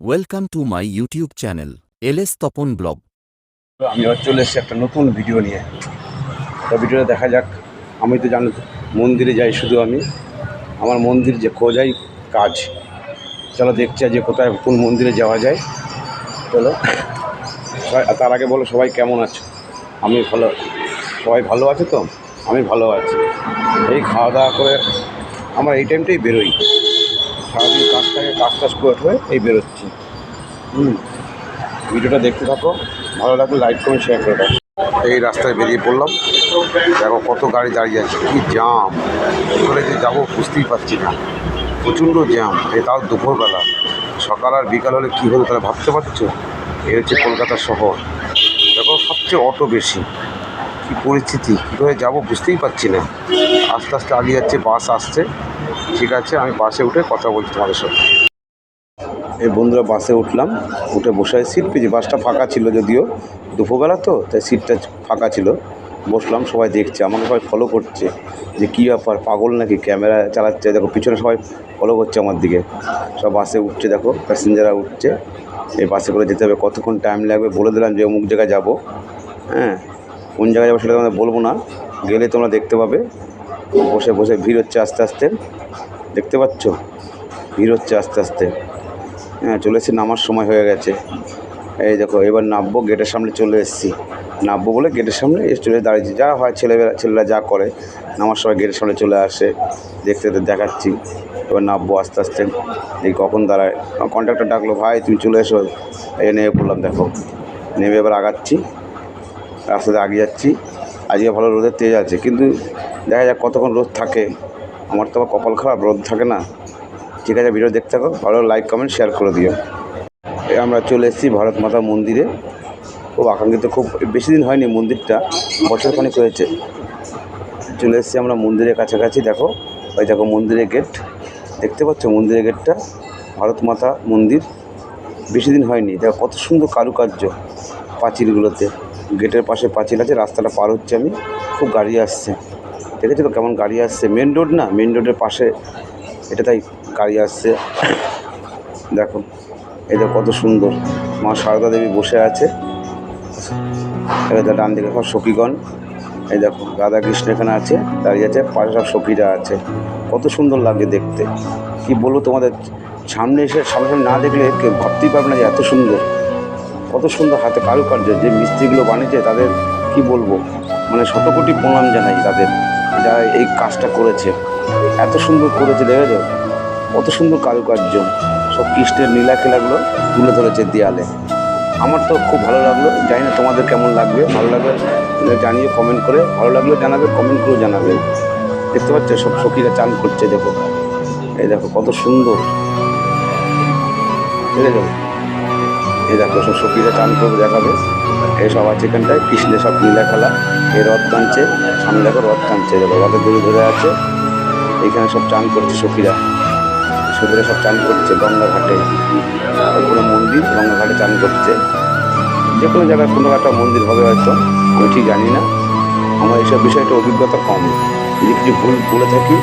Welcome to my YouTube channel L S Tapan vlog আমি চলে এসেছি একটা নতুন ভিডিও নিয়ে। তো ভিডিওটা দেখা যাক। আমি তো জানো মন্দিরে যাই শুধু আমি। আমার মন্দির যে খোঁজাই কাজ। চলো দেখছি যে কোথায়, কোন মন্দিরে যাওয়া যায়। চলো। তার আগে বলো সবাই কেমন আছো? আমি ভালো, সবাই ভালো আছে তো? আমি ভালো আছি। এই খাওয়া দাওয়া করে আমার এই টাইমটাই বেরোই। সারাদিন কাজ থাকে, কাজ টাজ করে হয়ে এই বেরোচ্ছি। হুম। ভিডিওটা দেখতে থাকো। ভালো লাগলে লাইক করে শেয়ার করে দাও। এই রাস্তায় বেরিয়ে পড়লাম। দেখো কত গাড়ি দাঁড়িয়ে আছে। কি জ্যাম করে যে যাব বুঝতেই পারছি না। প্রচণ্ড জ্যাম এ তাও দুপুরবেলা। সকাল আর বিকাল হলে কী হলো তাহলে ভাবতে পারছ? এ হচ্ছে কলকাতা শহর। দেখো সবচেয়ে অটো বেশি। কী পরিস্থিতি? কী করে যাব বুঝতেই পারছি না। আস্তে আস্তে আগিয়ে যাচ্ছে, বাস আসছে। ঠিক আছে, আমি বাসে উঠে কথা বলছি তোমাদের সাথে। এই বন্ধুরা, বাসে উঠলাম, উঠে বসে সিট পেয়েছি, বাসটা ফাঁকা ছিল যদিও। দুপুরবেলা তো, তাই সিটটা ফাঁকা ছিল। বসলাম, সবাই দেখছে, আমাকে সবাই ফলো করছে। যে কী ব্যাপার, পাগল নাকি? ক্যামেরা চালাচ্ছে, দেখো, পিছনে সবাই ফলো করছে আমার দিকে। সব বাসে উঠছে, দেখো প্যাসেঞ্জাররা উঠছে। এই বাসে করে যেতে হবে, কতক্ষণ টাইম লাগবে? বলে দিলাম যে অমুক জায়গায় যাব। হ্যাঁ কোন জায়গায় যাব সেটা তোমাদের বলব না। গেলে তোমরা দেখতে পাবে। বসে বসে ভিড় হচ্ছে আস্তে আস্তে। দেখতে পাচ্ছ? ভিড় হচ্ছে আস্তে আস্তে। হ্যাঁ চলে এসেছি, নামার সময় হয়ে গেছে। এই দেখো, এবার নামবো, গেটের সামনে চলে এসেছি। নামবো বলে গেটের সামনে চলে দাঁড়িয়েছি। যা হয় ছেলেবেলা, ছেলেরা যা করে, নামার সময় গেটের সামনে চলে আসে। দেখতে দেখতে দেখাচ্ছি। এবার নামবো আস্তে আস্তে। এই কখন দাঁড়ায়? কন্ট্রাক্টর ডাকলো, ভাই, তুমি চলে এসো। এই নেমে পড়লাম দেখো। নেমে এবার আগাচ্ছি। রাস্তাতে আগিয়ে যাচ্ছি। আজকে ভালো রোদের তেজ আছে, কিন্তু দেখা যাক কতক্ষণ রোদ থাকে। আমার তো কপাল খারাপ, রোদ থাকে না। ঠিক আছে, ভিডিও দেখতে থাকো, ভালো লাইক কমেন্ট শেয়ার করে দিও। আমরা চলে এসেছি ভারত মাতা মন্দিরে। খুব আকাঙ্ক্ষিত, খুব বেশি দিন হয়নি মন্দিরটা, বছর খানিক হয়েছে। চলে এসেছি আমরা মন্দিরের কাছাকাছি, দেখো। ওই দেখো মন্দিরের গেট দেখতে পাচ্ছ মন্দিরের গেটটা ভারত মাতা মন্দির। বেশি দিন হয়নি, দেখো কত সুন্দর কারুকার্য পাঁচিলগুলোতে। গেটের পাশে পাঁচিল আছে, রাস্তাটা পার হচ্ছে আমি। খুব গাড়ি আসছে। দেখেছ তো কেমন গাড়ি আসছে? মেন রোড না? মেন রোডের পাশে এটা তাই গাড়ি আসছে। দেখো এটা কত সুন্দর। মা সারদা দেবী বসে আছে। এবার ডান দিকে সব সখীগণ। এই দেখো রাধা কৃষ্ণ এখানে আছে, দাঁড়িয়ে আছে, পাশে সব সখীরা আছে। কত সুন্দর লাগে দেখতে। কি বলব তোমাদের, সামনে এসে সামনে না দেখলে কেউ ভাবতেই পারবে না যে এত সুন্দর। কত সুন্দর হাতে কারুকার্য, যে মিস্ত্রিগুলো বানিয়েছে তাদের কি বলব? মানে শতকোটি প্রণাম জানাই তাদের। যারা এই কাজটা করেছে, এত সুন্দর করেছে, দেখেছ? কত সুন্দর কারুকার্য। সব কৃষ্ণের নীলা খেলাগুলো তুলে ধরেছে দেয়ালে। আমার তো খুব ভালো লাগল। জানি না তোমাদের কেমন লাগবে, ভালো লাগবে জানিয়ে কমেন্ট করে। ভালো লাগলে জানাবে কমেন্ট করে জানাবে। দেখতে পাচ্ছ, সব সখীরা চান করছে, দেখো। এই দেখো, কত সুন্দর। দেখেছ? এই দেখো, সব সখীরা চান করবে দেখাবে। এই সব আছে এখানটায় কৃষ্ণের সব নীলা খেলা। এই রথ টানছে, সামনে দেখো রথ টানছে, দেখো রথের দড়ি ধরে আছে। এখানে সব চান করছে সখীরা সখীরা সব চান করছে গঙ্গা ঘাটে কোনো মন্দির গঙ্গা ঘাটে চান করছে। যে কোনো জায়গায় কোনো একটা মন্দির হবে হয়তো, আমি ঠিক জানি না। আমার এইসব বিষয়টা অভিজ্ঞতা কম। যদি কিছু ভুল বলে থাকি,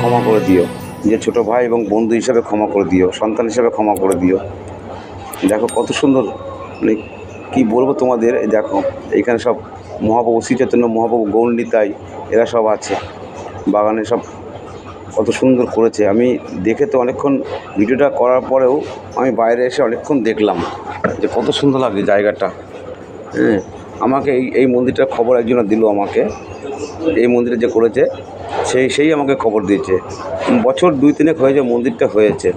ক্ষমা করে দিও। যে ছোটো ভাই এবং বন্ধু হিসাবে ক্ষমা করে দিও, সন্তান হিসাবে ক্ষমা করে দিও। দেখো কত সুন্দর মানে কী বলব তোমাদের দেখো, এখানে সব মহাপ্রভু শ্রী চৈতন্য মহাপ্রভু, গৌরনীতাই, এরা সব আছে। বাগানে সব কত সুন্দর করেছে। আমি দেখে তো অনেকক্ষণ ভিডিওটা করার পরেও আমি বাইরে এসে অনেকক্ষণ দেখলাম যে কত সুন্দর লাগে জায়গাটা। হ্যাঁ আমাকে এই এই মন্দিরটার খবর একজন দিল আমাকে। এই মন্দিরে যে করেছে, সেই সেই আমাকে খবর দিয়েছে। বছর দুই তিনেক হয়েছে মন্দিরটা হয়েছে।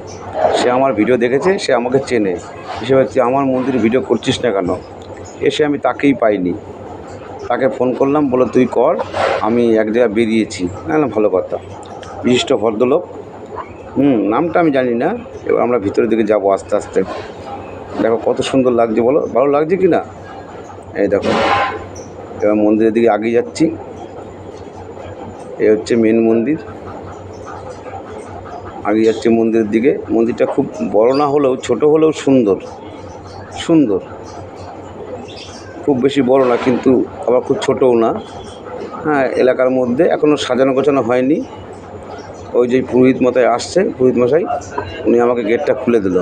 সে আমার ভিডিও দেখেছে, সে আমাকে চেনে। হিসেবে তুই আমার মন্দিরে ভিডিও করছিস না কেন? এসে আমি তাকেই পাইনি। তাকে ফোন করলাম বলে তুই কর, আমি এক জায়গায় বেরিয়েছি। না না ভালো কথা। বিশিষ্ট ভদ্রলোক, হুম, নামটা আমি জানি না, এবার আমরা ভিতরের দিকে যাব আস্তে আস্তে। দেখো কত সুন্দর লাগছে বলো, ভালো লাগছে কি না? এই দেখো, এবার মন্দিরের দিকে আগিয়ে যাচ্ছি। এ হচ্ছে মেন মন্দির। আগিয়ে যাচ্ছি মন্দিরের দিকে। মন্দিরটা খুব বড় না হলেও, ছোট হলেও সুন্দর। সুন্দর। খুব বেশি বড় না, কিন্তু আবার খুব ছোটও না। হ্যাঁ এলাকার মধ্যে এখনও সাজানো গোছানো হয়নি। ওই যে পুরোহিত মশাই আসছে, পুরোহিত মশাই, উনি আমাকে গেটটা খুলে দিল।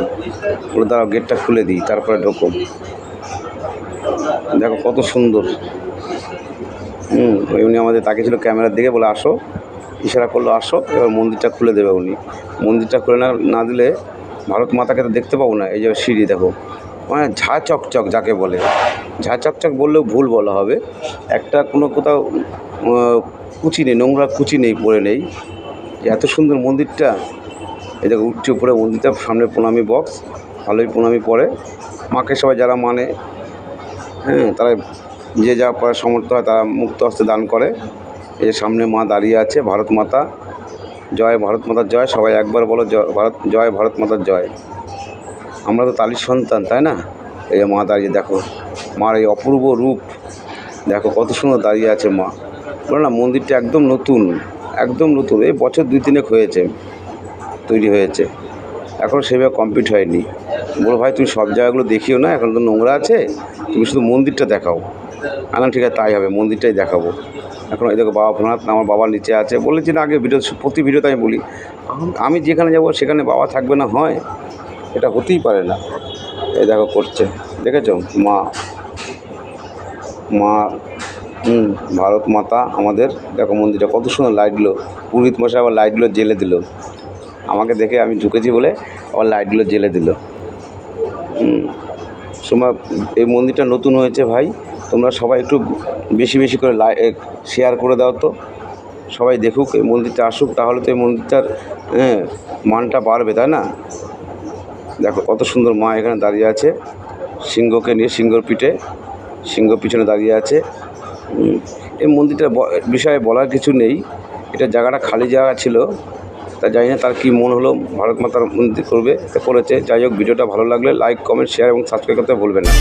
বলে, দাঁড়াও, গেটটা খুলে দিই, তারপরে ঢোকো। দেখো কত সুন্দর। হুম উনি আমাদের তাকিয়েছিল ক্যামেরার দিকে, বলে, আসো। ইশারা করল, আসো। এবার মন্দিরটা খুলে দেবে উনি। মন্দিরটা খুলে না না দিলে ভারত মাতাকে তো দেখতে পাবো না, এই যে সিঁড়ি দেখো। মানে ঝা চকচক যাকে বলে। ঝা চকচক বললেও ভুল বলা হবে। একটা কোনো কোথাও কুচি নেই, নোংরা কুচি নেই, পড়ে নেই। এত সুন্দর মন্দিরটা, এই দেখো উঠছে উপরে মন্দিরটা, সামনে প্রণামী বক্স, ভালোই প্রণামী পড়ে। মাকে সবাই যারা মানে হ্যাঁ তারা যে যা পারে সমর্থ হয়, তারা মুক্ত হস্তে দান করে। এই সামনে মা দাঁড়িয়ে আছে, ভারত মাতা। জয় ভারত মাতার জয়, সবাই একবার বলো জয় ভারত জয় ভারত মাতার জয়। আমরা তো তালির সন্তান, তাই না? এই যে মা দাঁড়িয়ে, দেখো, মার এই অপূর্ব রূপ। দেখো, কত সুন্দর দাঁড়িয়ে আছে মা। বলো না, মন্দিরটা একদম নতুন একদম নতুন। এই বছর দুই তিনেক হয়েছে, তৈরি হয়েছে। এখন সেভাবে কমপ্লিট হয়নি। বলো ভাই, তুমি সব জায়গাগুলো দেখিও না, এখন তো নোংরা আছে, তুমি শুধু মন্দিরটা দেখাও। আমি ঠিক আছে, তাই হবে, মন্দিরটাই দেখাবো। এখন এই দেখো বাবা ভোলানাথ, আমার বাবা নিচে আছে। বলেছি না, আগে ভিডিও, প্রতি ভিডিওতে আমি বলি, আমি যেখানে যাব, সেখানে বাবা থাকবে না, হয়? এটা হতেই পারে না। এই দেখো করছে, দেখেছ? মা মা, হুম, ভারত মাতা আমাদের, দেখো মন্দিরটা কত সুন্দর লাইটগুলো পুরোহিত মশাই আবার লাইটগুলো জেলে দিল। আমাকে দেখে আমি ঢুকেছি বলে আবার লাইটগুলো জেলে দিল। সময় এই মন্দিরটা নতুন হয়েছে ভাই। তোমরা সবাই একটু বেশি বেশি করে লাই শেয়ার করে দাও তো। সবাই দেখুক, এই মন্দিরটা আসুক, তাহলে তো এই মন্দিরটার হ্যাঁ মানটা বাড়বে, তাই না? দেখো, কত সুন্দর মা এখানে দাঁড়িয়ে আছে। সিংহকে নিয়ে, সিংহর পিঠে, সিংহ পিছনে দাঁড়িয়ে আছে। এই মন্দিরটার বিষয়ে বলার কিছু নেই। এটা জায়গাটা খালি জায়গা ছিল। তা জানি না তার কি মন হলো, ভারত মাতার করবে, তা করেছে। যাই হোক, ভিডিওটা ভালো লাগলে লাইক কমেন্ট শেয়ার এবং সাবস্ক্রাইব করতে ভুলবেন না।